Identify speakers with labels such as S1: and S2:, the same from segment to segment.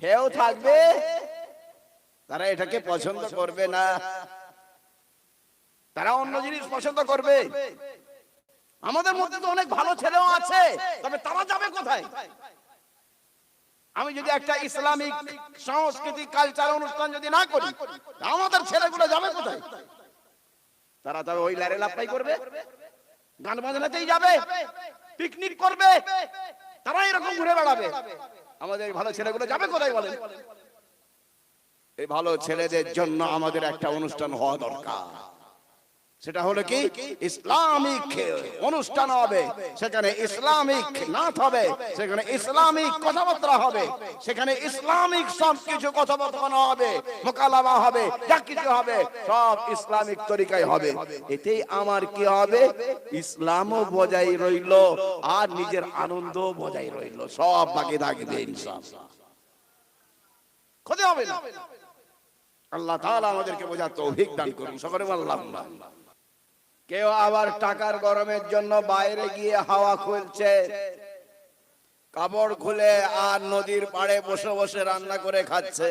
S1: ফেও থাকবে? তারা এটাকে পছন্দ করবে না। তারা অন্য জিনিস পছন্দ করবে। আমাদের মধ্যে তো অনেক ভালো ছেলেও আছে তবে তারা যাবে কোথায়? আমি যদি একটা ইসলামিক সংস্কৃতি কালচার অনুষ্ঠান যদি না করি আমাদের ছেলেগুলো যাবে কোথায়? তারা তবে ওই লারে লাপাই করবে? গান বাজনাতেই যাবে? পিকনিক করবে? তারা এরকম ঘুরে বেড়াবে। আমাদের ভালো ছেলেগুলো যাবে কোথায় বলেন? এই ভালো ছেলেদের জন্য আমাদের একটা অনুষ্ঠান হওয়া দরকার। সেটা হলো কি? ইসলামিক অনুষ্ঠান হবে। সেখানে ইসলামিক নাচ হবে। সেখানে ইসলামিক কথাবার্তা হবে। সেখানে ইসলামিক সব কিছু কথাবার্তা হবে। মোকালামা হবে। যা কিছু হবে। সব ইসলামিক তরিকায় হবে। এতেই আমার কি হবে? ইসলামও বজায় রইল। আর নিজের আনন্দ বজায় রইল। সব বাকি থাকবে ইনশাআল্লাহ। ক্ষতি হবে না। আল্লাহ তাআলা আমাদেরকে বোঝার তৌফিক দান করুন। সকলে আল্লাহ কেউ আবার টাকার গরমের জন্য বাইরে গিয়ে হাওয়া খুলছে। কাপড় খুলে আর নদীর পাড়ে বসে বসে রান্না করে খাচ্ছে।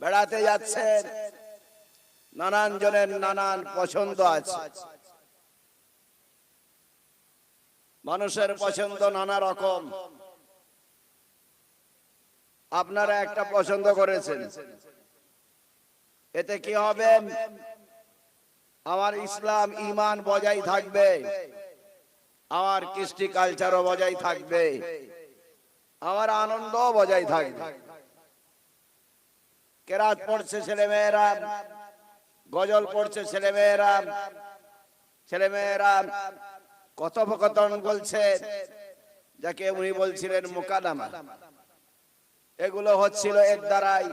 S1: বেড়াতে যাচ্ছেন নানান জনের নানান পছন্দ আছে। মানুষের পছন্দ নানা রকম। আপনারা একটা পছন্দ করেছেন। এতে কি হবে? আমার ইসলাম ইমান বজায় থাকবে। আমার কৃষ্টি কালচারও বজায় থাকবে। আমার আনন্দ বজায় থাকবে। কেরাত পড়ছে ছেলে মেয়েরা গজল পড়ছে ছেলে মেয়েরা ছেলে মেয়েরা কথোপকথন বলছে, যাকে উনি বলছিলেন মোকাদামা এগুলো হচ্ছিল এর দ্বারাই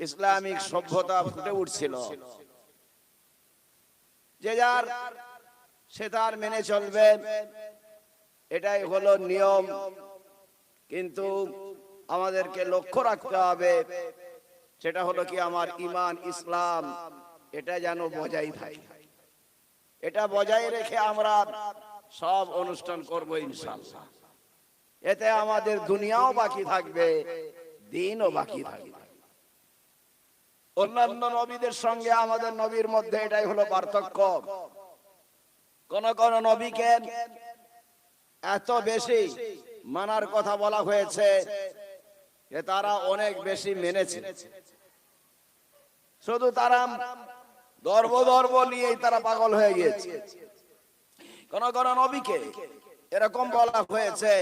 S1: ইসলামিক সভ্যতা ফুটে উঠছিল। যে যার, সে তার মেনে চলবে। এটাই হলো নিয়ম। কিন্তু আমাদেরকে লক্ষ্য রাখতে হবে, সেটা হলো কি আমার ইমান, ইসলাম, এটা যেন বজায় থাকে। এটা বজায় রেখে আমরা সব অনুষ্ঠান করব ইনশাআল্লাহ। এতে আমাদের দুনিয়াও বাকি থাকবে, দিনও বাকি থাকবে। অন্যান্য নবীদের সঙ্গে আমাদের নবীর মধ্যে এটাই হলো পার্থক্য। কোন কোন নবীকে এত বেশি মানার কথা বলা হয়েছে যে তারা অনেক বেশি মেনেছে। শুধু তারা গর্ব গর্ব নিয়েই তারা পাগল হয়ে গিয়েছে। কোন কোন নবীকে এরকম বলা হয়েছে,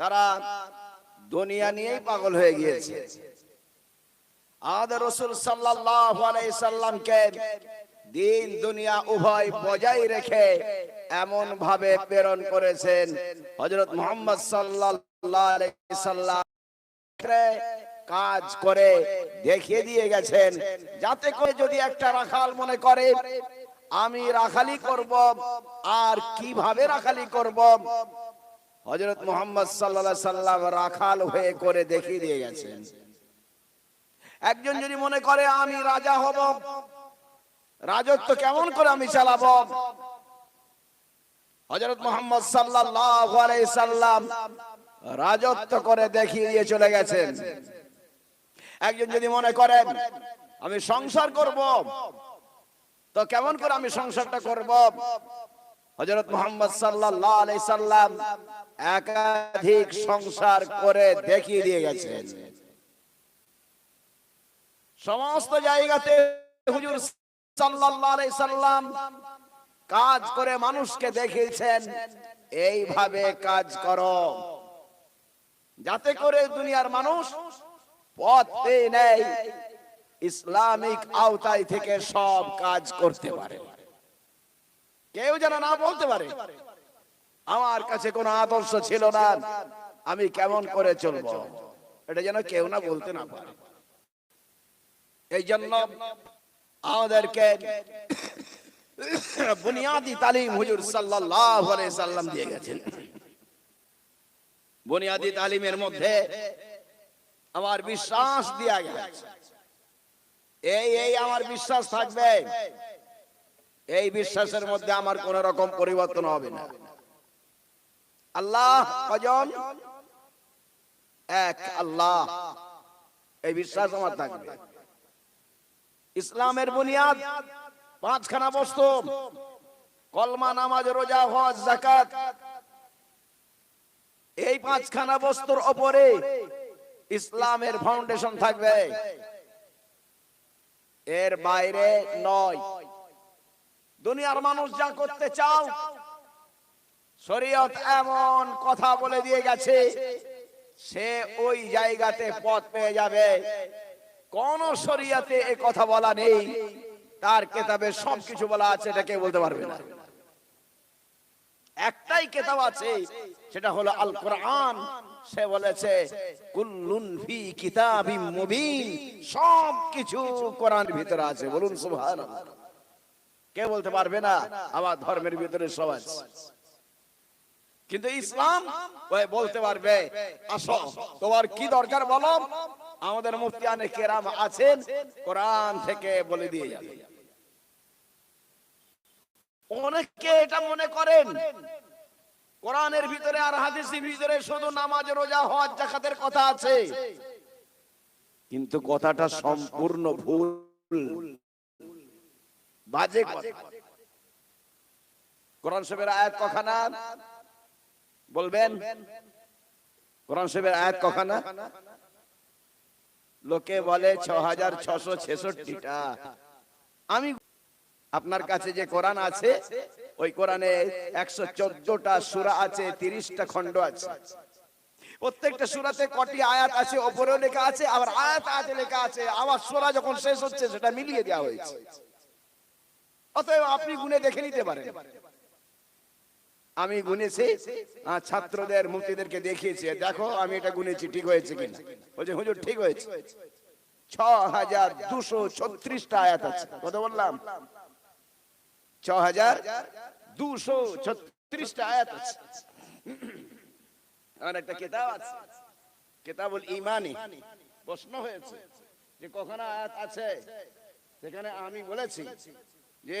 S1: তারা দুনিয়া নিয়েই পাগল হয়ে গিয়েছে। আমাদের রসুল দিন দুনিয়া উভয় বজায় রেখে এমন ভাবে প্রেরণ করেছেন। হযরত মুহাম্মদ সাল্লাম কাজ করে দেখিয়ে দিয়ে গেছেন, যাতে করে যদি একটা রাখাল মনে করে, আমি রাখালি করব, আর কীভাবে রাখালি করব? হযরত মোহাম্মদ আলাইহি সাল্লাম রাখাল হয়ে করে দেখিয়ে দিয়ে গেছেন। একজন যদি মনে করে, আমি রাজা হব, রাজত্ব কেমন করে আমি চালাবো? হজরত মোহাম্মদ সাল্লাম রাজত্ব করে দেখিয়ে দিয়ে চলে গেছেন। একজন যদি মনে করেন, আমি সংসার করব, তো কেমন করে আমি সংসারটা করব? হজরত মোহাম্মদ আলাইহি সাল্লাম একাধিক সংসার করে দেখিয়ে দিয়ে গেছেন। সমস্ত জায়গাতে হুজুর সাল্লাম কাজ করে মানুষকে দেখিয়েছেন, এইভাবে কাজ করো। যাতে করে দুনিয়ার মানুষ পথ নেয় ইসলামিক আওতায় থেকে সব কাজ করতে পারে। কেউ যেন না বলতে পারে, আমার কাছে কোনো আদর্শ ছিল না, আমি কেমন করে চলবো? এটা যেন কেউ না বলতে না পারে। এই জন্য আমাদেরকে বুনিয়াদি তালিম হুজুর আলাইহি সাল্লাম দিয়ে গেছেন। বুনিয়াদি তালিমের মধ্যে আমার বিশ্বাস দেয়া গেছে। এই এই আমার বিশ্বাস থাকবে। এই বিশ্বাসের মধ্যে আমার কোন রকম পরিবর্তন হবে না। আল্লাহ কজন? এক আল্লাহ। এই বিশ্বাস আমার থাকবে। ইসলামের বুনিয়াদ, পাঁচখানা বস্তু, কলমা, নামাজ, রোজা, হজ জাকাত এই পাঁচখানা বস্তুর ওপরে ইসলামের ফাউন্ডেশন থাকবে। এর বাইরে নয়। দুনিয়ার মানুষ যা করতে চাও, শরীয়ত এমন কথা বলে দিয়ে গেছে, সে ওই জায়গাতে পথ পেয়ে যাবে। কোন শরিয়াতে এ কথা বলা নেই। তার কেতাবে সবকিছু বলা আছে, এটা কেউ বলতে পারবে না। একটাই কেতাব আছে, সেটা হলো আল কোরআন সে বলেছে, কুল্লুন ফি মুবিন। সব কিছু কোরআনের ভিতরে আছে। বলুন কে বলতে পারবে না, আমার ধর্মের ভিতরে সব আছে। কিন্তু ইসলাম বলতে পারবে, আসো, তোমার কি দরকার বলো? আমাদের মুফতিয়ানে কেরাম আছেন, কোরআন থেকে বলে দিয়ে যাবে। অনেকে এটা মনে করেন, কোরআনের ভিতরে আর হাদিসের ভিতরে শুধু নামাজ, রোজা, হজ জাকাতের কথা আছে। কিন্তু কথাটা সম্পূর্ণ ভুল। বাজে কথা। কোরআন শরীফের আয়াত কখানা বলবেন? কোরআন শরীফের আয়াত কখানা লোকে বলে ছ হাজার ছশো ছেষট্টিটা। আমি আপনার কাছে যে কোরআন আছে, ওই কোরআনে একশো চোদ্দটা সুরা আছে, তিরিশটা খণ্ড আছে। প্রত্যেকটা সুরাতে কটি আয়াত আছে, ওপরেও লেখা আছে, আবার আয়াত আয়াতে লেখা আছে, আবার সুরা যখন শেষ হচ্ছে, সেটা মিলিয়ে দেওয়া হয়েছে। অতএব আপনি গুনে দেখে নিতে পারেন। আমি গুনেছি ছাত্রদের মুক্তিদেরকে দেখিয়েছি, দেখো আমি এটা গুনেছি, ঠিক হয়েছে কিনা? বলছে, হুজুর, ঠিক হয়েছে। ছ হাজার দুশো ছত্রিশটা আয়াত আছে। কত বললাম? ছ হাজার দুশো ছত্রিশটা আয়াত আছে। আর একটা কেতাব আছে, কেতাবুল ইমানি প্রশ্ন হয়েছে যে কখন আয়াত আছে? সেখানে আমি বলেছি যে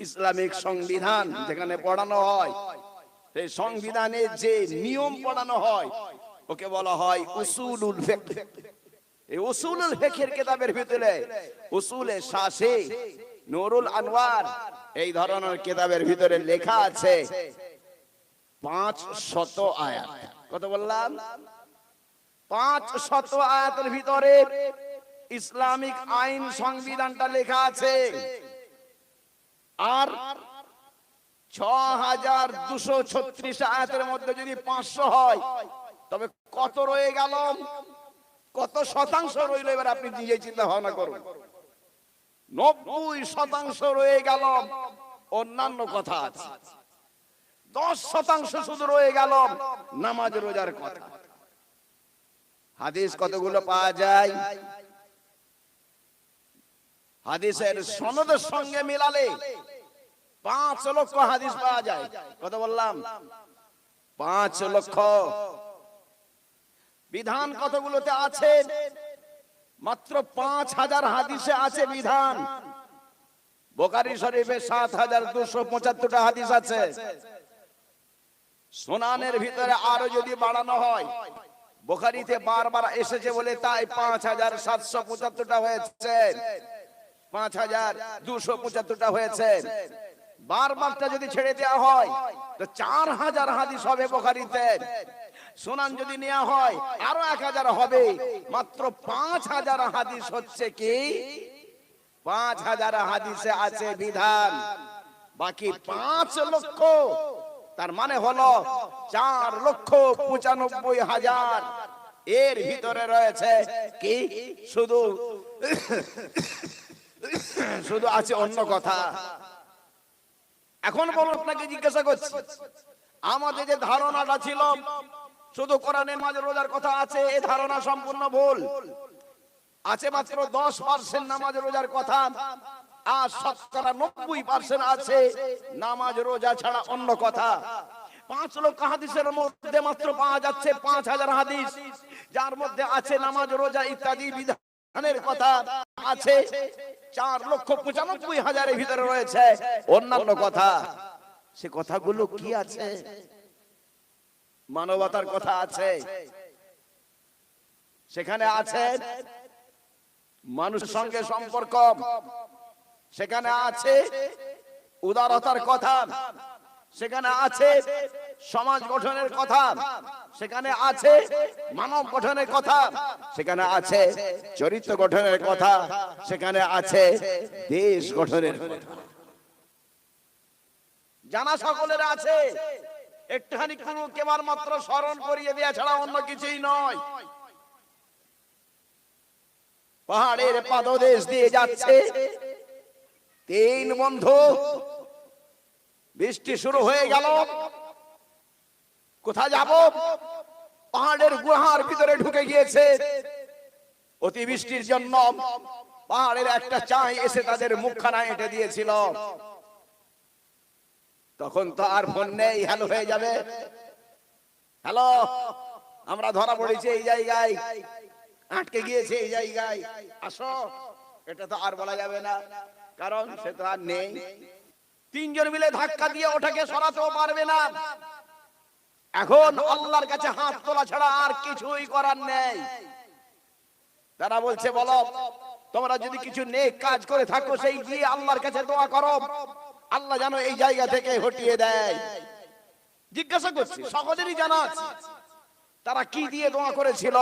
S1: ইসলামিক সংবিধান যেখানে পড়ানো হয়, সেই সংবিধানের যে নিয়ম পড়ানো হয়, ওকে বলা হয় উসুলুল ফিকহ এই উসুলুল ফিকহের কিতাবের ভিতরে উসুলে শাসে নুরুল আনওয়ার এই ধরনের কিতাবের ভিতরে লেখা আছে পাঁচ শত আয়াত। কত বললাম? পাঁচ শত আয়াতের ভিতরে ইসলামিক আইন সংবিধানটা লেখা আছে। আর ছ হাজার দুশো ছত্রিশ আয়াতের মধ্যে যদি পাঁচশো হয়, তবে কত রয়ে গেল? কত শতাংশ রইল? এবার আপনি নিজে চিন্তা ভাবনা করুন। নব্বই শতাংশ রয়ে গেল। অন্যান্য কথা আছে। দশ শতাংশ শুধু রয়ে গেল নামাজ রোজার কথা। হাদিস কতগুলো পাওয়া যায়? হাদিসের সনদের সঙ্গে মিলালে পাঁচ লক্ষ হাদিস পাওয়া যায়। কত বললাম। পাঁচ লক্ষ। বিধান কতগুলোতে আছে? মাত্র পাঁচ হাজার হাদিসে আছে বিধান। বোকারি শরীফে সাত হাজার দুশো পঁচাত্তরটা হাদিস আছে। সোনানের ভিতরে আরও যদি বাড়ানো হয় বোখারিতে বারবার এসেছে বলে তাই পাঁচ হাজার সাতশো পঁচাত্তরটা হয়েছে। পাঁচ হাজার দুশো পঁচাত্তরটা হয়েছে। বারবারটা যদি ছেড়ে দেওয়া হয়, তো চার হাজার হাদিস হবে বোখারিতে। সুনান যদি নেওয়া হয়, আরও এক হাজার হবে। মাত্র পাঁচ হাজার হাদিস হচ্ছে কি? পাঁচ হাজার হাদিসে আছে বিধান। বাকি পাঁচ লক্ষ, তার মানে হলো চার লক্ষ পঁচানব্বই হাজার। এর ভিতরে রয়েছে কি? শুধু শুধু আছে অন্য কথা। এখন বলো, আপনাকে জিজ্ঞাসা করছি, আমাদের যে ধারণাটা ছিল, শুধু কোরআনের মাঝে রোজার কথা আছে ধারণা সম্পূর্ণ ভুল। আছে মাত্র দশ পার্সেন্ট নামাজ রোজার কথা, আর শতকরা নব্বই পার্সেন্ট আছে নামাজ রোজা ছাড়া অন্য কথা। পাঁচ লক্ষ হাদিসের মধ্যে মাত্র পাওয়া যাচ্ছে পাঁচ হাজার হাদিস, যার মধ্যে আছে নামাজ, রোজা ইত্যাদি বিধানের কথা আছে। চার লক্ষ পঁচানব্বই হাজারের ভিতরে রয়েছে। অন্যান্য কথা। সে কথাগুলো কি আছে? মানবতার কথা আছে। সেখানে আছে মানুষের সঙ্গে সম্পর্ক। সেখানে আছে উদারতার কথা। সেখানে আছে সমাজ গঠনের কথা। সেখানে আছে মানব গঠনের কথা। সেখানে আছে চরিত্র গঠনের কথা। সেখানে আছে দেশ গঠনের জানা সকলের আছে, একটুখানি কোনো কেবল মাত্র স্মরণ করিয়ে দেওয়া ছাড়া অন্য কিছুই নয়। পাহাড়ের পাদদেশ দিয়ে যাচ্ছে। তিন বন্ধু, বৃষ্টি শুরু হয়ে গেল। কোথায় যাব? পাহাড়ের গুহার ভিতরে ঢুকে গিয়েছে। অতিবৃষ্টির জন্য পাহাড়ের একটা চাই এসে তাদের মুখখানা এঁটে দিয়েছিল। তখন তো আর ফোন নেই, হ্যালো হয়ে যাবে। হ্যালো, আমরা ধরা পড়েছি এই জায়গায়। আটকে গিয়েছে এই জায়গায়। আসো, এটা তো আর বলা যাবে না, কারণ সে তো আর নেই। তিনজন মিলে ধাক্কা দিয়ে ওটাকে সরাতেও পারবে না। এখন আল্লাহর কাছে হাত তোলা ছাড়া আর কিছুই করার নেই। তারা বলছে বলো তোমরা যদি কিছু নেক কাজ করে থাকো সেই গিয়ে আল্লাহর কাছে দোয়া করো। আল্লাহ যেন এই জায়গা থেকে হটিয়ে দেয়। জিজ্ঞাসা করছি সকলেরই জানা আছে? তারা কি দিয়ে দোয়া করেছিল?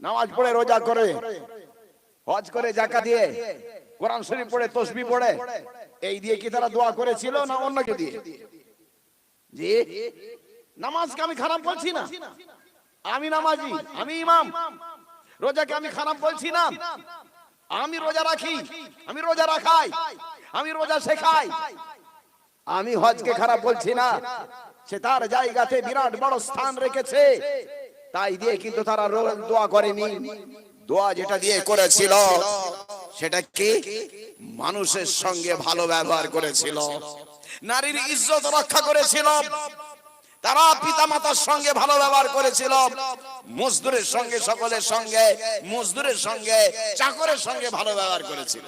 S1: নামাজ পড়ে রোজা করে। হজ করে জাকা দিয়ে। কোরআন শরীফ পড়ে তসবি পড়ে এই দিয়ে কি তারা দোয়া করেছিল না অন্যকে দিয়ে? জি? নামাজকে আমি খারাপ বলছি না। আমি নামাজি আমি ইমাম। রোজাকে আমি খারাপ বলছি না। আমি রোজা রাখি আমি রোজা রাখাই আমি রোজা শেখাই। আমি হজকে খারাপ বলছি না। সে তার জায়গাতে বিরাট বড় স্থান রেখেছে। তাই দিয়ে কিন্তু তারা দোয়া করেনি। দোয়া যেটা দিয়ে করেছিল সেটা কি? মানুষের সঙ্গে ভালো ব্যবহার করেছিল। নারীর ইজ্জত রক্ষা করেছিল। তারা পিতা মাতার সঙ্গে ভালো ব্যবহার করেছিল। মজদুরের সঙ্গে, সকলের সঙ্গে, মজদুরের সঙ্গে, চাকরের সঙ্গে ভালো ব্যবহার করেছিল।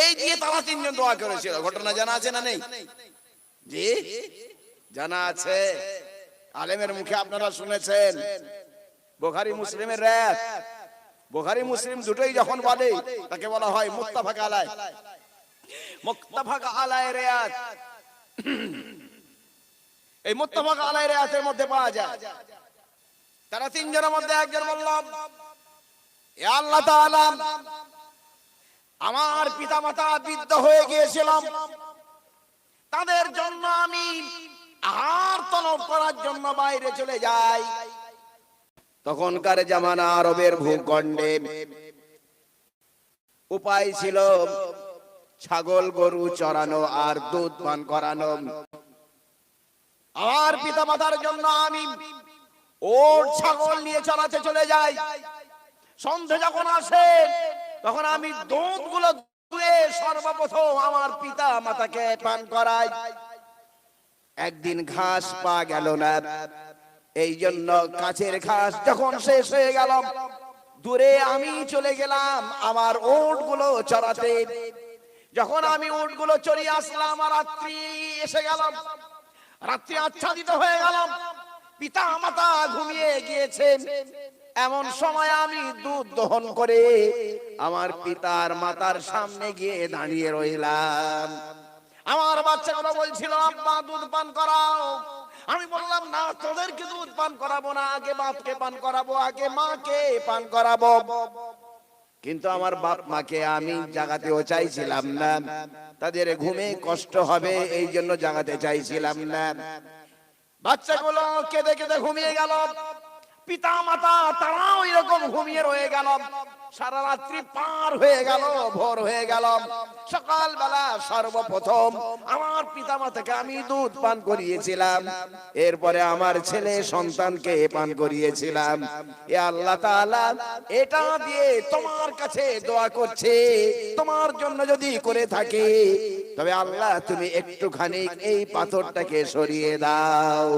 S1: এই দিয়ে তারা তিনজন দোয়া করেছিল। ঘটনা জানা আছে না নেই? জি? জানা আছে। আলেমের মুখে আপনারা শুনেছেন। বোখারি মুসলিমের র্যাপ বোখারি মুসলিম দুটোই যখন বলে, তাকে বলা হয় মুত্তাফাক আলাই মুত্তাফাক আলায় রেয়াত। এই মুত্তাফাক আলাই রেয়াতের মধ্যে পাওয়া যায়। তারা তিনজনের মধ্যে একজন বলল আল্লাহ তাআলা, আমার পিতামাতা বৃদ্ধ হয়ে গিয়েছিলাম। তাদের জন্য আমি আহার তলব করার জন্য বাইরে চলে যাই। তখনকার জামানা আরবের ভূখণ্ডে উপায় ছিল ছাগল গরু চড়ানো আর দুধ পান করানো। আমার পিতা মাতার জন্য আমি ওর ছাগল নিয়ে চড়াতে চলে যাই। সন্ধে যখন আসে, তখন আমি দুধগুলো দুয়ে সর্বপ্রথম আমার পিতা মাতাকে পান করাই। একদিন ঘাস পা গেল না। এই জন্য কাছের ঘাস যখন শেষ হয়ে গেল, দূরে আমি চলে গেলাম আমার ওটগুলো চড়াতে। যখন আমি উটগুলো চড়িয়ে আসলাম রাত্রি এসে গেলাম রাত্রি আচ্ছাদিত হয়ে গেলাম। পিতা মাতা ঘুমিয়ে গিয়েছেন। এমন সময় আমি দুধ দহন করে আমার পিতার মাতার সামনে গিয়ে দাঁড়িয়ে রইলাম। আমার বাচ্চাগুলো বলছিল, আব্বা, দুধ পান করাও। আমি বললাম, না, তোদেরকে দুধ পান করাবো না। আগে বাপকে পান করাবো, আগে মাকে পান করাবো। কিন্তু আমার বাপ মাকে আমি জাগাতেও চাইছিলাম না। তাদের ঘুমে কষ্ট হবে, এই জন্য জাগাতে চাইছিলাম না। বাচ্চাগুলো কেঁদে কেঁদে ঘুমিয়ে গেল। পিতা মাতা তারাও এরকম ঘুমিয়ে রয়ে গেল। সারা রাত্রি পার হয়ে গেল, ভোর হয়ে গেল। সকালবেলা সর্বপ্রথম আমার পিতামাতাকে আমি দুধ পান করিয়েছিলাম। এরপরে আমার ছেলে সন্তানকে পান করিয়েছিলাম। এ আল্লাহ তাআলা এটা দিয়ে তোমার কাছে দোয়া করছে, তোমার জন্য যদি করে থাকে, তবে আল্লাহ তুমি একটুখানি এই পাথরটাকে সরিয়ে দাও।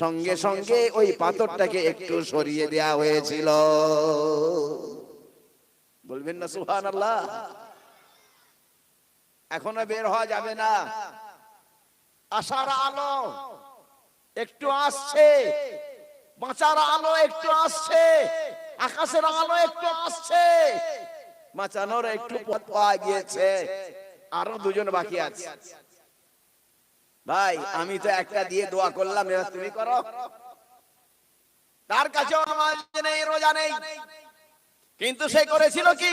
S1: সঙ্গে সঙ্গে ওই পাথরটাকে একটু সরিয়ে দেওয়া হয়েছিল। বলবেন না সুহান আল্লাহ এখনও বের হওয়া যাবে না। আশার আলো একটু আসছে। বাঁচার আলো একটু আসছে। আকাশের আলো একটু আসছে। বাঁচানোর একটু পথ পাওয়া গিয়েছে। আরও দুজন বাকি আছে। ভাই, আমি তো একটা দিয়ে দোয়া করলাম, এবার তুমি করো। তার কাছেও আমার নেই রোজা নেই। কিন্তু সে করেছিল কি?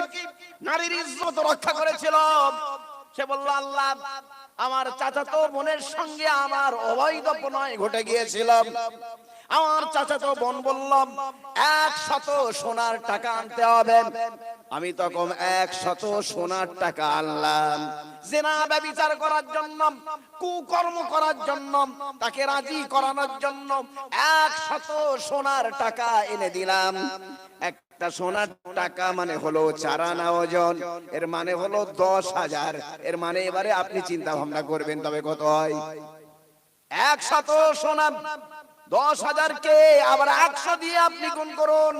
S1: নারীর ইজ্জত রক্ষা করেছিল। সে বলল, আল্লাহ, আমার চাচাতো বোনের সঙ্গে আমার অবৈধ প্রণয় ঘটে গিয়েছিল। আমার চাচাতো বোন বললাম এক শত সোনার টাকা আনতে হবে। আমি তখন এক শত সোনার টাকা আনলাম। জেনা ব্যবিচার করার জন্য, কুকর্ম করার জন্য, তাকে রাজি করানোর জন্য এক শত সোনার টাকা এনে দিলাম। একটা সোনার টাকা মানে হলো চারানা ওজন। এর মানে হলো দশ হাজার। এর মানে এবারে আপনি চিন্তা ভাবনা করবেন তবে কত হয়? একশত সোনা। দশ হাজার কে? আবার একশো দিয়ে আপনি গুণ করুন।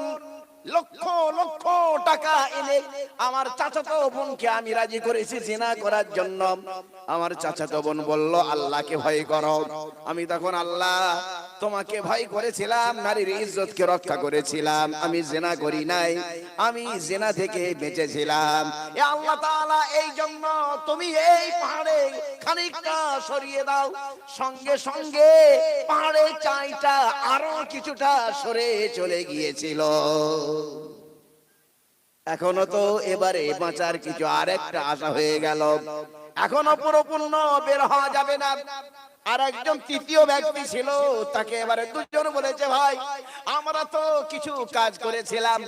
S1: লক্ষ লক্ষ টাকা এনে আমার চাচাতো বোনকে আমি রাজি করেছি জিনা করার জন্য। আমার চাচাতো বোন বলল, আল্লাহকে ভয় করো। আমি তখন আল্লাহ তোমাকে ভয় করেছিলাম, নারীর ইজ্জতকে রক্ষা করেছিলাম। আমি জেনা করি নাই, আমি জেনা থেকে বেঁচেছিলাম। এ আল্লাহ তাআলা এই জন্য তুমি এই পাহাড়ে খানিকটা সরিয়ে দাও। সঙ্গে সঙ্গে পাহাড়ে চাইটা আরও কিছুটা সরে চলে গিয়েছিল। এখনও তো এবারে বাঁচার কিছু আরেকটা আশা হয়ে গেল। এখনও পুরোপূর্ণ বের হওয়া যাবে না। আর একজন তৃতীয় ব্যক্তি ছিল, তাকে এবারে দুজন বলেছে, ভাই, আমরা তো কিছু কাজ করেছিলাম।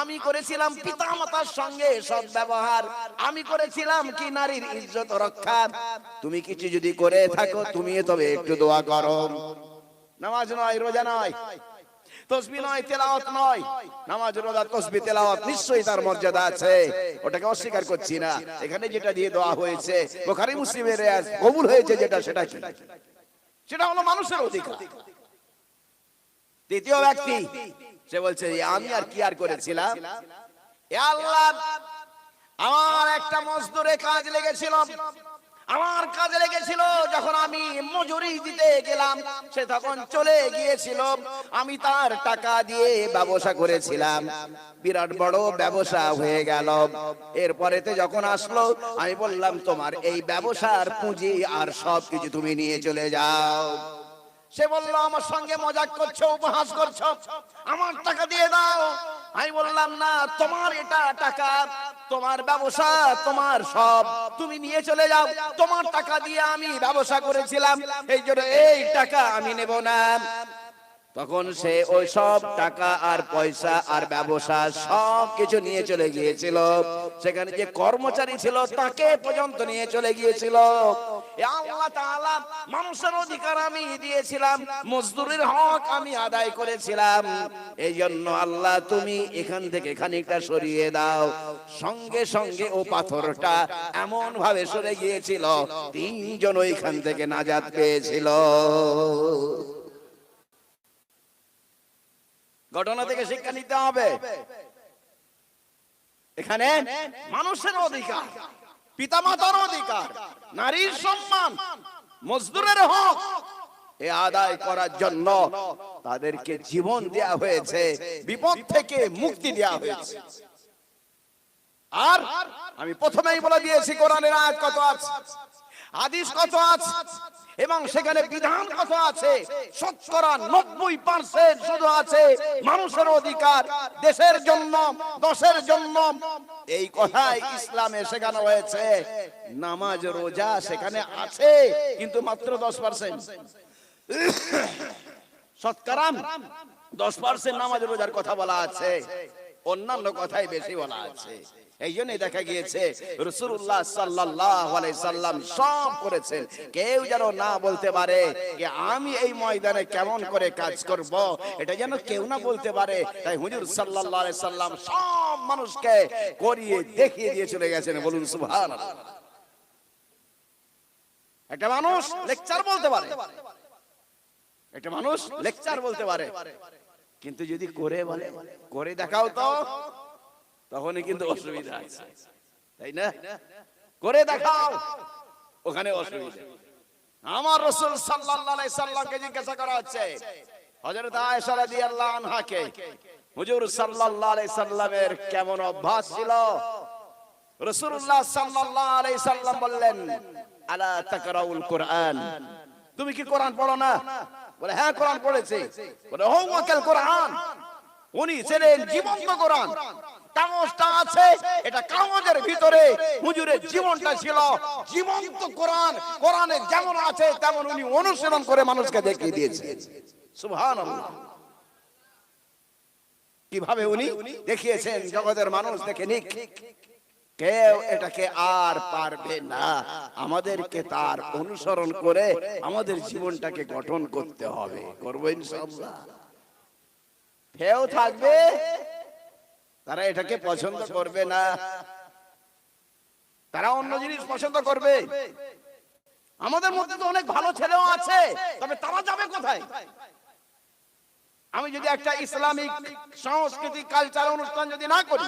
S1: আমি করেছিলাম পিতা মাতার সঙ্গে সব ব্যবহার আমি করেছিলাম কি নারীর ইজ্জত রক্ষা তুমি কিছু যদি করে থাকো তুমি তবে একটু দোয়া করো। নামাজ নয়, রোজা নয়। তসবি নয়, তেলাওয়াত নয়। নামাজ, রোজা, তসবি, তেলাওয়াত নিশ্চয়ই তার মর্যাদা আছে। ওটাকে অস্বীকার করছি না। এখানে যেটা দিয়ে দেওয়া হয়েছে, বুখারী মুসলিমের কবুল হয়েছে যেটা, সেটা কি? সেটা হলো মানুষের অধিকার। তৃতীয় ব্যক্তি, সে বলছে আমি আর কি আর করেছিলাম? এ, আল্লাহ, আমার একটা মজদুরে কাজ লেগেছিল। আমার কাজে লেগেছিল, যখন আমি মজুরি দিতে গেলাম, সে তখন চলে গিয়েছিল। আমি তার টাকা দিয়ে ব্যবসা করেছিলাম। বিরাট বড় ব্যবসা হয়ে গেল। এরপরেতে যখন আসলো, আমি বললাম, তোমার এই ব্যবসার পুঁজি আর সব কিছু তুমি নিয়ে চলে যাও। সে বলল, আমার সঙ্গে মজাক করছ, উপহাস করছ। আমার টাকা দিয়ে দাও। আমি বললাম, না, তোমার এটা টাকা তোমার ব্যবসা, তোমার সব। তুমি নিয়ে চলে যাও। তোমার টাকা দিয়ে আমি ব্যবসা করেছিলাম। এই জন্য এই টাকা আমি নেব না। তখন সে ওই সব টাকা আর পয়সা আর ব্যবসা সব কিছু নিয়ে চলে গিয়েছিল। সেখানে যে কর্মচারী ছিল তাকে পর্যন্ত নিয়ে চলে গিয়েছিল। আল্লাহ মানুষের অধিকার আমি দিয়েছিলাম মজদুরের হক আমি আদায় করেছিলাম। এই জন্য আল্লাহ তুমি এখান থেকে খানিকটা সরিয়ে দাও। সঙ্গে সঙ্গে ও পাথরটা এমন ভাবে সরে গিয়েছিল তিনজন ওইখান থেকে নাজাত পেয়েছিল। ঘটনা থেকে শিক্ষা নিতে হবে। এখানে মানুষের অধিকার পিতামাতার অধিকার নারীর সম্মান মজদুরের হক এ আদায় করার জন্য তাদেরকে জীবন দেয়া হয়েছে বিপদ থেকে মুক্তি দেয়া হয়েছে। আর আমি প্রথমেই বলে দিয়েছি কোরআনের আয়াত কত আছে? হাদিস কত আছে? এবং সেখানে বিধান কত আছে শতকরা নব্বই পার্সেন্ট শুধু আছে মানুষের অধিকার দেশের জন্য দশের জন্য। এই কথাই ইসলামে শেখানো হয়েছে। নামাজ রোজা সেখানে আছে কিন্তু মাত্র দশ পার্সেন্ট শতকরা দশ পার্সেন্ট নামাজ রোজার কথা বলা আছে। অন্যান্য কথাই বেশি বলা আছে। এই জন্যই দেখা গিয়েছে রসুল্লাহ সাল্লাহ সাল্লাম সব করেছেন। কেউ যেন না বলতে পারে যে, আমি এই ময়দানে কেমন করে কাজ করব? এটা যেন কেউ না বলতে পারে। তাই হুজুর সাল্লাহ সাল্লাম সব মানুষকে করিয়ে দেখিয়ে দিয়ে চলে গেছেন। বলুন সুভান একটা মানুষ লেকচার বলতে পারে। একটা মানুষ লেকচার বলতে পারে। কিন্তু যদি করে বলে, করে দেখাও তো, তখনই কিন্তু অসুবিধা আছে। তাই না? করে দেখাও, ওখানে অসুবিধা। আমার রসুল সাল্লাল্লাহু সাল্লামকে জিজ্ঞাসা করা হচ্ছে আয়েশা আনহাকে, হুজুর সাল্লামের কেমন অভ্যাস ছিল? রাসূলুল্লাহ সাল্লাল্লাহু সাল্লাম বললেন, আলা কোরআন। তুমি কি কোরআন পড়ো না? বলে হ্যাঁ কোরআন পড়েছি। বলে হোয়াকাল কোরআন। উনি ছিলেন জীবন্ত কোরআন। কাগজটা আছে, এটা কাগজের ভিতরে। হুজুরের জীবনটা ছিল জীবন্ত কোরআন। কোরআনে যেমন আছে, তেমন উনি অনুসরণ করে মানুষকে দেখিয়ে দিয়েছে। সুবহানাল্লাহ। কীভাবে উনি দেখিয়েছেন, জগতের মানুষ দেখে নিক। কেউ এটাকে আর পারবে না। আমাদেরকে তার অনুসরণ করে আমাদের জীবনটাকে গঠন করতে হবে। করব ইনশাআল্লাহ। কেউ থাকবে। তারা এটাকে পছন্দ করবে না। তারা অন্য জিনিস পছন্দ করবে। আমাদের মধ্যে তো অনেক ভালো ছেলেও আছে। তবে তারা যাবে কোথায়? আমি যদি একটা ইসলামিক সংস্কৃতি কালচার অনুষ্ঠান যদি না করি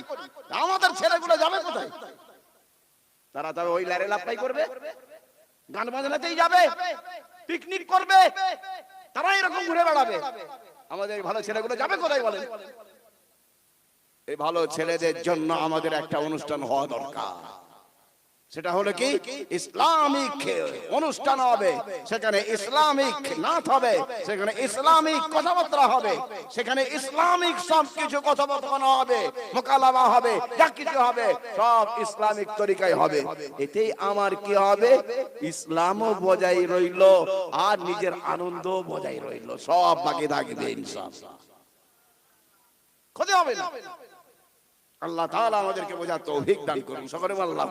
S1: আমাদের ছেলেগুলো যাবে কোথায়? তারা তবে ওই লারে লাপাই করবে, গান বাজনাতেই যাবে পিকনিক করবে তারা এরকম ঘুরে বেড়াবে। আমাদের ভালো ছেলেগুলো যাবে কোথায় বলেন? এই ভালো ছেলেদের জন্য আমাদের একটা অনুষ্ঠান হওয়া দরকার। সেটা হলো কি? ইসলামিক অনুষ্ঠান হবে। সেখানে ইসলামিক নাচ হবে। সেখানে ইসলামিক কথাবার্তা হবে। সেখানে ইসলামিক সব কিছু কথাবার্তা হবে। মোকালামা হবে। যা কিছু হবে। সব ইসলামিক তরিকায় হবে। এতেই আমার কি হবে? ইসলামও বজায় রইল। আর নিজের আনন্দ বজায় রইল। সব বাকি থাকবে ইনশাআল্লাহ। ক্ষতি হবে না। আল্লাহ তাআলা আমাদেরকে বোঝা তৌফিক দান করুন। সকলে আল্লাহ